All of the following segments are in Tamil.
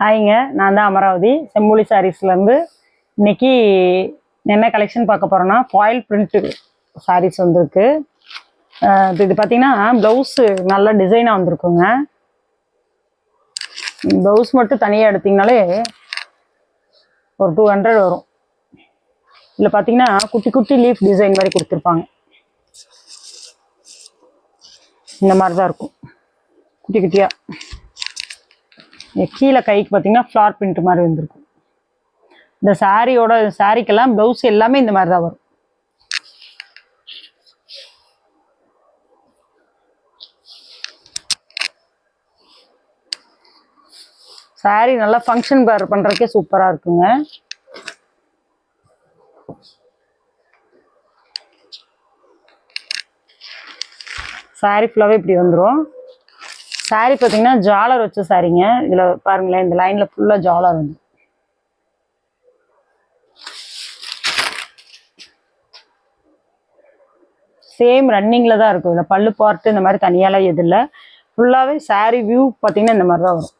ஹாய்ங்க நான் தான் அமராவதி. செம்மொழி சாரீஸ்லேருந்து இன்றைக்கி என்ன கலெக்ஷன் பார்க்க போகிறோன்னா ஃபாயில் பிரிண்ட்டு சாரீஸ் வந்திருக்கு. இது இது பார்த்தீங்கன்னா ப்ளவுஸு நல்ல டிசைனாக வந்திருக்குங்க. ப்ளவுஸ் மட்டும் தனியாக எடுத்திங்கனாலே ஒரு டூ ஹண்ட்ரட் வரும். இதில் பார்த்தீங்கன்னா குட்டி குட்டி லீஃப் டிசைன் மாதிரி கொடுத்துருப்பாங்க. இந்த மாதிரி தான் இருக்கும். குட்டி குட்டியாக கீழே கைக்கு பார்த்தீங்கன்னா ஃப்ளார் பிரிண்ட் மாதிரி வந்திருக்கும். இந்த சாரியோட சாரிக்கெல்லாம் ப்ளவுஸ் எல்லாமே இந்த மாதிரி தான் வரும். சாரி நல்லா ஃபங்க்ஷன் பேர் பண்ணுறதுக்கே சூப்பராக இருக்குங்க. சாரி ஃபுல்லாகவே இப்படி வந்துடும் சாரி பார்த்தீங்கன்னா ஜாலர் வச்ச சாரிங்க இதில் பாருங்களேன் இந்த லைனில் ஃபுல்லாக ஜாலர் வந்து. சேம் ரன்னிங்கில் தான் இருக்கும். இதில் பல்லு பார்ட்டு இந்த மாதிரி தனியாலாம் எது இல்லை. ஃபுல்லாகவே சாரி வியூ பார்த்தீங்கன்னா இந்த மாதிரி தான் வரும்.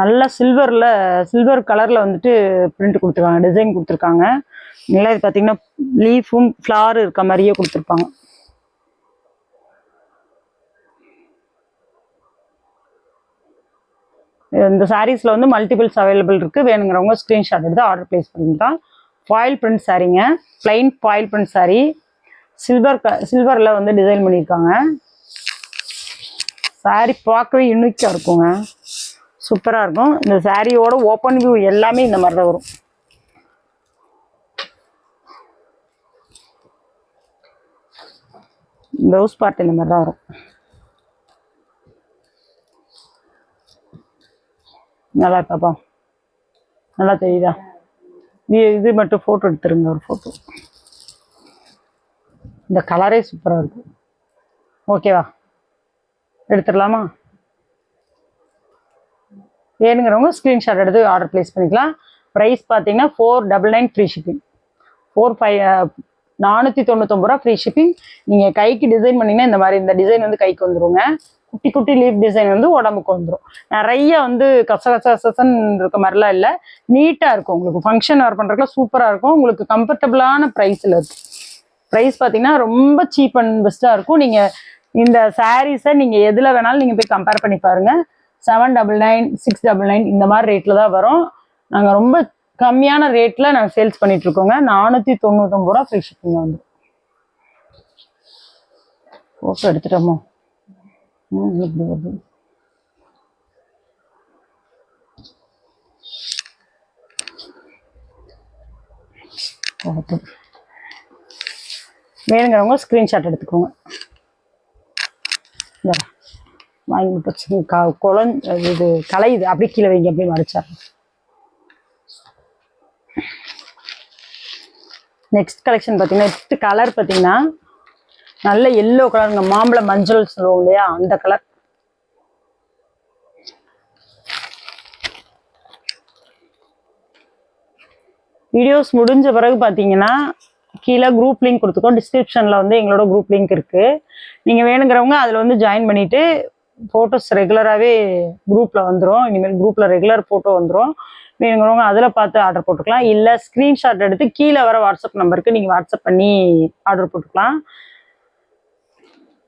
நல்லா சில்வரில் சில்வர் கலரில் வந்துட்டு பிரிண்ட் கொடுத்துருக்காங்க டிசைன் கொடுத்துருக்காங்க. நல்லா இது பார்த்தீங்கன்னா லீஃபும் ஃப்ளார் இருக்க மாதிரியே கொடுத்துருப்பாங்க. இந்த சாரீஸில் வந்து மல்டிபிள்ஸ் அவைலபிள் இருக்குது வேணுங்கிறவங்க ஸ்க்ரீன்ஷாட் எடுத்து ஆர்டர் ப்ளேஸ் பண்ணிக்கலாம். Foil print சாரீங்க plain foil print saree silver க சில்வரில் வந்து டிசைன் பண்ணியிருக்காங்க சாரீ பார்க்கவே யூனிக்காக இருக்குங்க. சூப்பராக இருக்கும். இந்த சாரியோட ஓப்பன் வியூ எல்லாமே இந்த மாதிரி தான் வரும். ப்ளவுஸ் பார்ட் இந்த மாதிரி தான் வரும். நல்லா இருக்காப்பா நல்லா தெரியுதா? இது இது மட்டும் ஃபோட்டோ எடுத்துருங்க ஒரு ஃபோட்டோ இந்த கலரே சூப்பராக இருக்கும் ஓகேவா எடுத்துடலாமா? வேணுங்கிறவங்க ஸ்க்ரீன்ஷாட் எடுத்து ஆர்டர் ப்ளேஸ் பண்ணிக்கலாம். ப்ரைஸ் பார்த்தீங்கன்னா four double nine free shipping four five நானூற்றி தொண்ணூத்தொம்பது ரூபா ஃப்ரீ ஷிப்பிங் நீங்கள் கைக்கு டிசைன் பண்ணிங்கன்னா இந்த மாதிரி இந்த டிசைன் வந்து கைக்கு வந்துருங்க. குட்டி குட்டி லீஃப் டிசைன் வந்து உடம்புக்கு வந்துடும் நிறைய வந்து கச கச கசன் இருக்க மாதிரிலாம் இல்லை. நீட்டாக இருக்கும். உங்களுக்கு ஃபங்க்ஷன் வேறு பண்ணுறதுக்குலாம் சூப்பராக இருக்கும். உங்களுக்கு கம்ஃபர்டபுளான ப்ரைஸில் இருக்குது ப்ரைஸ் பார்த்தீங்கன்னா ரொம்ப சீப் அண்ட் பெஸ்ட்டாக இருக்கும். நீங்கள் இந்த சாரீஸை நீங்கள் எதில் வேணாலும் நீங்கள் போய் கம்பேர் பண்ணி பாருங்கள் seven double nine six double nine இந்த மாதிரி ரேட்டில் தான் வரும். நாங்கள் ரொம்ப கம்மியான ரேட்டில் நாங்கள் சேல்ஸ் பண்ணிகிட்ருக்கோங்க இருக்கோங்க. நானூற்றி தொண்ணூத்தொம்பது ரூபா ஃப்ரீ ஷிப்பிங் வந்து. ஃபோட்டோ எடுத்துட்டோமோ? ம் இப்படி வருது? வேணுங்கிறவங்க ஸ்க்ரீன்ஷாட் எடுத்துக்கோங்க. வாங்கி மட்டும் க குழந் இது கலையுது அப்படியே கீழே வைங்க அப்படியே மடிச்சிடுறேன் நெக்ஸ்ட் கலெக்ஷன் பார்த்தீங்கன்னா நெக்ஸ்ட் கலர் பார்த்தீங்கன்னா நல்ல எல்லோ கலருங்க மாம்பழ மஞ்சள் சொல்லுவோம் இல்லையா அந்த கலர் வீடியோஸ் முடிஞ்ச பிறகு பார்த்தீங்கன்னா கீழே குரூப் லிங்க் கொடுத்துக்கோம் டிஸ்கிரிப்ஷனில் வந்து எங்களோட குரூப் லிங்க் இருக்குது நீங்கள் வேணுங்கிறவங்க அதில் வந்து ஜாயின் பண்ணிவிட்டு ஃபோட்டோஸ் ரெகுலராகவே குரூப்பில் வந்துடும் இனிமேல் குரூப்பில் ரெகுலர் ஃபோட்டோ வந்துடும் வேணுங்கிறவங்க அதில் பார்த்து ஆர்டர் போட்டுக்கலாம். இல்லை ஸ்க்ரீன்ஷாட் எடுத்து கீழே வர வாட்ஸ்அப் நம்பருக்கு நீங்கள் வாட்ஸ்அப் பண்ணி ஆர்டர் போட்டுக்கலாம்.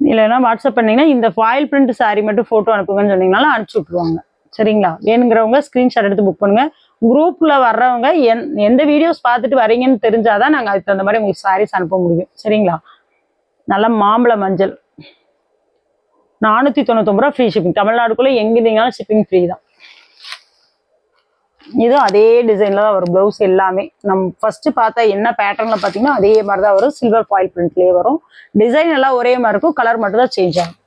இல்லைன்னா வாட்ஸ்அப் பண்ணிங்கன்னா இந்த ஃபாயில் பிரிண்ட் saree மட்டும் ஃபோட்டோ அனுப்புங்கன்னு சொன்னீங்கனாலும் அனுப்பிச்சி விட்ருவாங்க சரிங்களா? வேணுங்கிறவங்க ஸ்க்ரீன்ஷாட் எடுத்து புக் பண்ணுங்கள் குரூப்பில் வர்றவங்க எந் எந்த வீடியோஸ் பார்த்துட்டு வரீங்கன்னு தெரிஞ்சாதான் நாங்கள் அதுக்கு தகுந்த மாதிரி உங்களுக்கு சாரீஸ் அனுப்ப முடியும். சரிங்களா? நல்ல மாம்பழ மஞ்சள். நானூற்றி தொண்ணூத்தொம்பது ரூபா ஃப்ரீ ஷிப்பிங் தமிழ்நாடுக்குள்ளே எங்கே இருந்தீங்கனாலும் ஷிப்பிங் ஃப்ரீ தான். இதுவும் அதே டிசைனில் தான் வரும். ப்ளவுஸ் எல்லாமே. நம்ம ஃபர்ஸ்ட் பார்த்தா என்ன பேட்டர்னில் பார்த்தீங்கன்னா அதே மாதிரி தான் வரும். சில்வர் ஃபாயில் பிரிண்ட்லேயே வரும். டிசைன் எல்லாம் ஒரே மாதிரி இருக்கும். கலர் மட்டும் தான் சேஞ்ச் ஆகும்.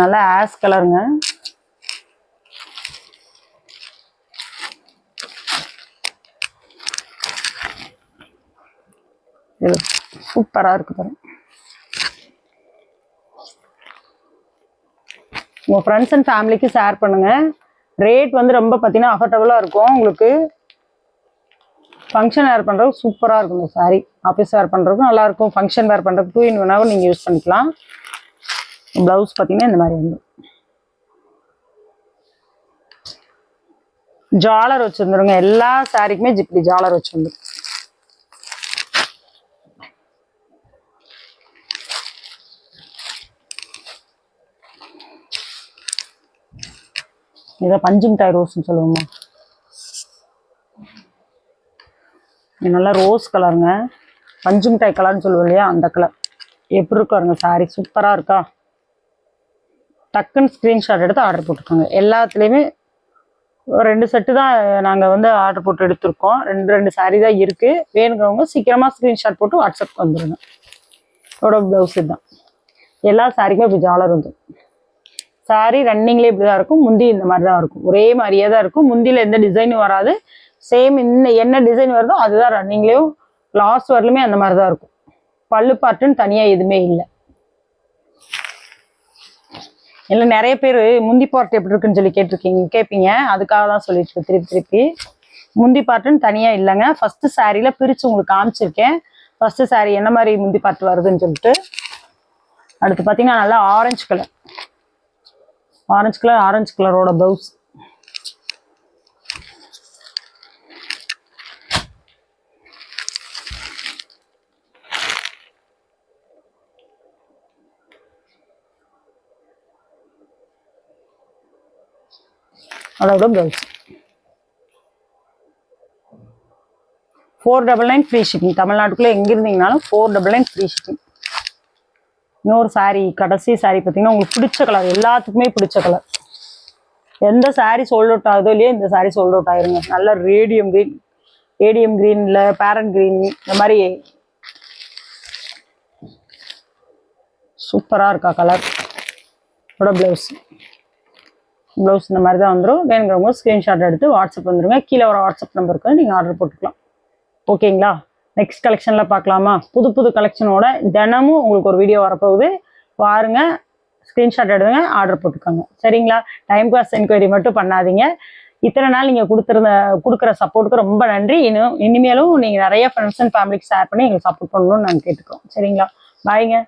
நல்லா ஆஸ் கலருங்க இது சூப்பராக இருக்கு பாருங்க உங்கள் ஃப்ரெண்ட்ஸ் அண்ட் ஃபேமிலிக்கு ஷேர் பண்ணுங்கள் ரேட் வந்து ரொம்ப பார்த்தீங்கன்னா அஃபர்டபுளாக இருக்கும். உங்களுக்கு ஃபங்க்ஷன் வேர் பண்ணுறதுக்கு சூப்பராக இருக்கும். இந்த சாரீ ஆஃபீஸ் வேர் பண்ணுறதுக்கும் நல்லாயிருக்கும் ஃபங்க்ஷன் வேர் பண்ணுறதுக்கு டூ இன் ஒன்னாகவும் நீங்கள் யூஸ் பண்ணிக்கலாம். ப்ளவுஸ் பார்த்தீங்கன்னா இந்த மாதிரி வந்து. ஜாலர் வச்சுருந்துருங்க. எல்லா சாரிக்குமே இப்படி ஜாலர் வச்சுருந்துரும் இதை பஞ்சு மிட்டாய் ரோஸ்ன்னு சொல்லுவோமா. இது நல்லா ரோஸ் கலருங்க. பஞ்சு மிட்டாய் கலர்னு சொல்லுவோம் இல்லையா அந்த கலர். எப்படி இருக்காருங்க சாரி சூப்பராக இருக்கா. டக்குன்னு ஸ்க்ரீன்ஷாட் எடுத்து ஆர்டர் போட்டுருக்காங்க. எல்லாத்துலேயுமே ஒரு ரெண்டு செட்டு தான் நாங்கள் வந்து ஆர்டர் போட்டு எடுத்திருக்கோம். ரெண்டு ரெண்டு சாரீ தான் இருக்குது வேணுங்கிறவங்க சீக்கிரமாக ஸ்க்ரீன்ஷாட் போட்டு வாட்ஸ்அப் வந்துடுங்க இதோட ப்ளவுஸ் இதுதான். எல்லா சாரிக்குமே இப்போ ஜாலர் வந்துடும் சாரி ரன்னிங்லேயே இப்படி தான் இருக்கும் முந்தி இந்த மாதிரி தான் இருக்கும். ஒரே மாதிரியே தான் இருக்கும். முந்தியில் எந்த டிசைனும் வராது. சேம் இன்ன என்ன டிசைன் வருதோ அதுதான் ரன்னிங்லேயும் லாஸ்ட் வரலுமே அந்த மாதிரி தான் இருக்கும். பல்லு பாட்டுன்னு தனியாக எதுவுமே இல்லை. இல்லை நிறைய பேர் முந்தி பார்ட் எப்படி இருக்குன்னு சொல்லி கேட்டிருக்கீங்க கேட்பீங்க அதுக்காக தான் சொல்லிட்டு திருப்பி திருப்பி. முந்தி பார்ட்டுன்னு தனியாக இல்லைங்க. ஃபஸ்ட்டு சாரியில் பிரித்து உங்களுக்கு காமிச்சிருக்கேன். ஃபஸ்ட்டு சாரி என்ன மாதிரி முந்தி பாட்டு வருதுன்னு சொல்லிட்டு. அடுத்து பார்த்தீங்கன்னா நல்லா orange colour orange colour orange கலரோட blouse அதோட blouse four double nine free shipping தமிழ்நாட்டுக்குள்ளே எங்கே இருந்தீங்கனாலும் four double nine free shipping இன்னொரு saree கடைசி saree பார்த்தீங்கன்னா உங்களுக்கு பிடிச்ச கலர் எல்லாத்துக்குமே பிடிச்ச கலர் எந்த saree சோல்ட் அவுட் ஆகுதோ இல்லையோ இந்த சாரீ சோல்ட் அவுட் ஆயிருங்க. நல்ல ரேடியம் க்ரீன் ரேடியம் க்ரீனில் பேரண்ட் க்ரீன் இந்த மாதிரி சூப்பராக இருக்கா கலர் இதோட ப்ளவுஸ் ப்ளவுஸ் இந்த மாதிரி தான் வந்துடும் வேணுங்கிறவங்க ஸ்க்ரீன்ஷாட் எடுத்து வாட்ஸ்அப் வந்துருங்க. கீழே வர வாட்ஸ்அப் நம்பருக்கு நீங்கள் ஆர்டர் போட்டுக்கலாம். ஓகேங்களா நெக்ஸ்ட் கலெக்ஷனில் பார்க்கலாமா? புது புது கலெக்ஷனோட தினமும் உங்களுக்கு ஒரு வீடியோ வரப்போகுது. பாருங்க ஸ்க்ரீன்ஷாட் எடுங்க ஆர்டர் போட்டுக்கோங்க. சரிங்களா? டைம் பாஸ் என்கொயரி மட்டும் பண்ணாதீங்க. இத்தனை நாள் நீங்கள் கொடுத்துருந்த கொடுக்குற சப்போர்ட்டுக்கு ரொம்ப நன்றி. இன்னும் இனிமேலும் நீங்கள் நிறைய ஃப்ரெண்ட்ஸ் அண்ட் ஃபேமிலிக்கு ஷேர் பண்ணி எங்களுக்கு சப்போர்ட் பண்ணணும்னு நாங்கள் கேட்டுக்கிறோம். சரிங்களா? பாய்ங்க